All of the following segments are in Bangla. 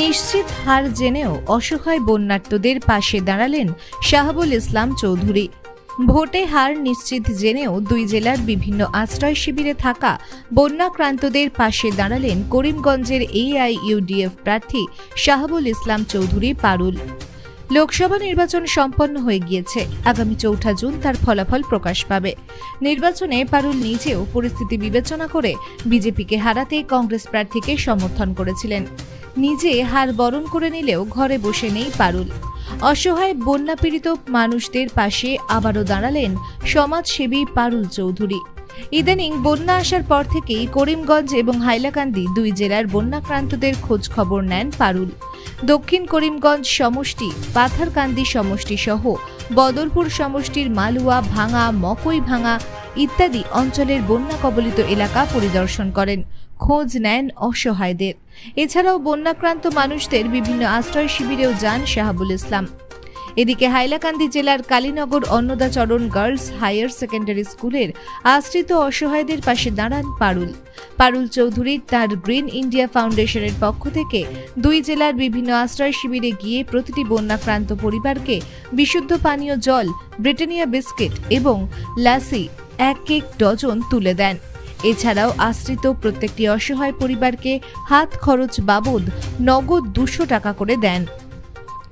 নিশ্চিত হার জেনেও অসহায় বন্যার্তদের পাশে দাঁড়ালেন শাহাবুল ইসলাম চৌধুরী। ভোটে হার নিশ্চিত জেনেও দুই জেলার বিভিন্ন আশ্রয় শিবিরে থাকা বন্যাক্রান্তদের পাশে দাঁড়ালেন করিমগঞ্জের এআইইউডিএফ প্রার্থী শাহাবুল ইসলাম চৌধুরী পারুল। লোকসভা নির্বাচন সম্পন্ন হয়ে গিয়েছে। আগামী চৌঠা জুন তার ফলাফল প্রকাশ পাবে। নির্বাচনে পারুল নিজেও পরিস্থিতি বিবেচনা করে বিজেপিকে হারাতে কংগ্রেস প্রার্থীকে সমর্থন করেছিলেন। নিজে হার বরণ করে নিলেও ঘরে বসে নেই পারুল। অসহায়, বন্যাপীড়িত মানুষদের পাশে আবারও দাঁড়ালেন সমাজসেবী পারুল চৌধুরী। ইদানিং বন্যা আসার পর থেকেই করিমগঞ্জ এবং হাইলাকান্দি দুই জেলার বন্যাক্রান্তদের খোঁজ খবর নেন পারুল। দক্ষিণ করিমগঞ্জ সমষ্টি, পাথারকান্দি সমষ্টি সহ বদরপুর সমষ্টির মালুয়া, ভাঙা, মকই ভাঙা ইত্যাদি অঞ্চলের বন্যা কবলিত এলাকা পরিদর্শন করেন। খোঁজ নেন অসহায়দের। এছাড়াও বন্যাক্রান্ত মানুষদের বিভিন্ন আশ্রয় শিবিরেও যান শাহাবুল ইসলাম। এদিকে হাইলাকান্দি জেলার Kalinagar Annadacharan girls higher secondary স্কুলের আশ্রিত অসহায়দের পাশে দাঁড়ান পারুল। পারুল চৌধুরী তার গ্রিন ইন্ডিয়া ফাউন্ডেশনের পক্ষ থেকে দুই জেলার বিভিন্ন আশ্রয় শিবিরে গিয়ে প্রতিটি বন্যাক্রান্ত পরিবারকে বিশুদ্ধ পানীয় জল, ব্রিটানিয়া বিস্কিট এবং লাসি এক এক ডজন তুলে দেন। এছাড়াও আশ্রিত প্রত্যেকটি অসহায় পরিবারকে হাত খরচ বাবদ নগদ দুশো টাকা করে দেন।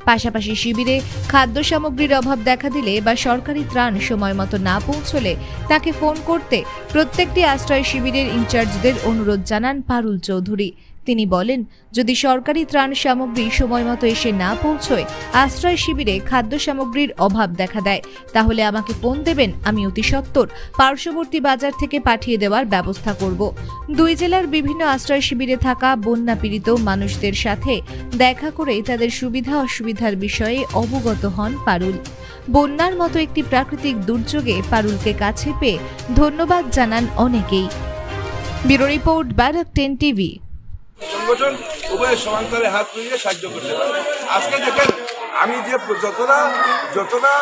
পাশাপাশি শিবিরে খাদ্য সামগ্রীর অভাব দেখা দিলে বা সরকারি ত্রাণ সময় মতো না পৌঁছলে তাকে ফোন করতে প্রত্যেকটি আশ্রয় শিবিরের ইনচার্জদের অনুরোধ জানান পারুল চৌধুরী। তিনি বলেন, যদি সরকারি ত্রাণ সামগ্রী সময় মতো এসে না পৌঁছয়, আশ্রয় শিবিরে খাদ্য সামগ্রীর অভাব দেখা দেয়। তাহলে আমাকে ফোন দেবেন, আমি অতি সত্বর। পার্শ্ববর্তী বাজার থেকে পাঠিয়ে দেওয়ার ব্যবস্থা করব। দুই জেলার বিভিন্ন আশ্রয় শিবিরে থাকা বন্যা পীড়িত মানুষদের সাথে দেখা করে তাদের সুবিধা অসুবিধার বিষয়ে অবগত হন পারুল। বন্যার মতো একটি প্রাকৃতিক দুর্যোগে পারুলকে কাছে পেয়ে ধন্যবাদ জানান অনেকেই। Bureau report, Barak ten TV. সংগঠন উভয়ের সমান্তরে হাত মিলিয়ে সাহায্য করতে পারে। আজকে দেখেন, আমি যে যতটা যতটা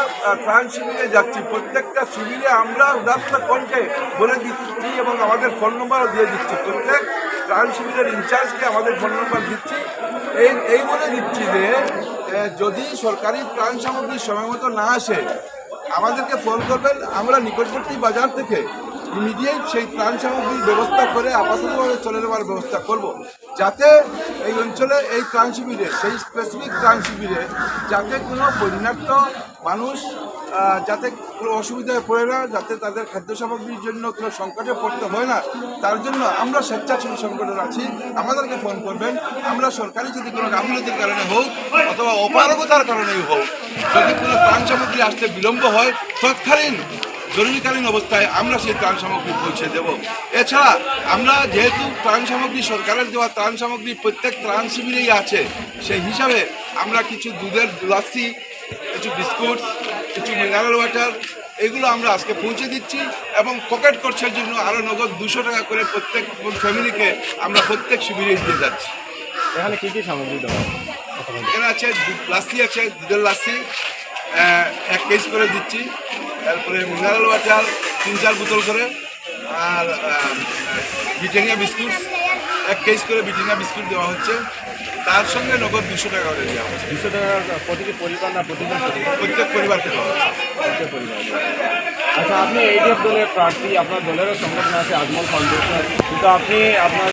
ত্রাণ শিবিরে যাচ্ছি, প্রত্যেকটা শিবিরে আমরা উদাত্ত কণ্ঠে বলে দিচ্ছি এবং আমাদের ফোন নম্বরও দিয়ে দিচ্ছি। প্রত্যেক ত্রাণ শিবিরের ইনচার্জকে আমাদের ফোন নম্বর দিচ্ছি। এই এই বলে দিচ্ছি যে যদি সরকারি ত্রাণ সামগ্রী সময় মতো না আসে, আমাদেরকে ফোন করবেন। আমরা নিকটবর্তী বাজার থেকে ইমিডিয়েট সেই ত্রাণ সামগ্রীর ব্যবস্থা করে আপাততভাবে চলে নেওয়ার ব্যবস্থা করব। যাতে এই অঞ্চলে এই ত্রাণ শিবিরে, সেই স্পেসিফিক ত্রাণ শিবিরে যাতে কোনো বন্যার্থ মানুষ যাতে কোনো অসুবিধায় পড়ে না, যাতে তাদের খাদ্য সামগ্রীর জন্য কোনো সংকটে পড়তে হয় না, তার জন্য আমরা স্বেচ্ছাসেবী সংগঠন আছি। আমাদেরকে ফোন করবেন। আমরা সরকারি যদি কোনো গাফিলতির কারণে হোক অথবা অপারগতার কারণেই হোক, যদি কোনো ত্রাণ সামগ্রী আসতে বিলম্ব হয়, তৎকালীন জরুরিকালীন অবস্থায় আমরা সেই ত্রাণ সামগ্রী পৌঁছে দেব। এছাড়া আমরা যেহেতু ত্রাণ সামগ্রী সরকারের দেওয়া ত্রাণ সামগ্রী প্রত্যেক ত্রাণ শিবিরেই আছে সেই হিসাবে আমরা কিছু দুধের লাসি কিছু বিস্কুট কিছু মিনারেল ওয়াটার এগুলো আমরা আজকে পৌঁছে দিচ্ছি এবং পকেট খরচের জন্য আরও নগদ দুশো টাকা করে প্রত্যেক ফ্যামিলিকে আমরা প্রত্যেক শিবিরে দিয়ে যাচ্ছি। এখানে কী কী সামগ্রী দেওয়া এখানে আছে লাসি আছে দুধের লাসি এক কেজি করে দিচ্ছি। তারপরে মিনারেল ওয়াটার তিন চার বোতল করে আর ব্রিটানিয়া বিস্কুট এক কেজি করে ব্রিটানিয়া বিস্কুট দেওয়া হচ্ছে। তার সঙ্গে নগদ দুশো টাকা করে দেওয়া হচ্ছে। দুশো টাকা প্রতিটি পরিবার না প্রতিদিন প্রত্যেক পরিবারকে দেওয়া হচ্ছে। পরিবার আচ্ছা আপনি এইডিএফ দলের প্রার্থী আপনার দলেরও সংগঠন আছে আজমল ফাউন্ডেশন। কিন্তু আপনি আপনার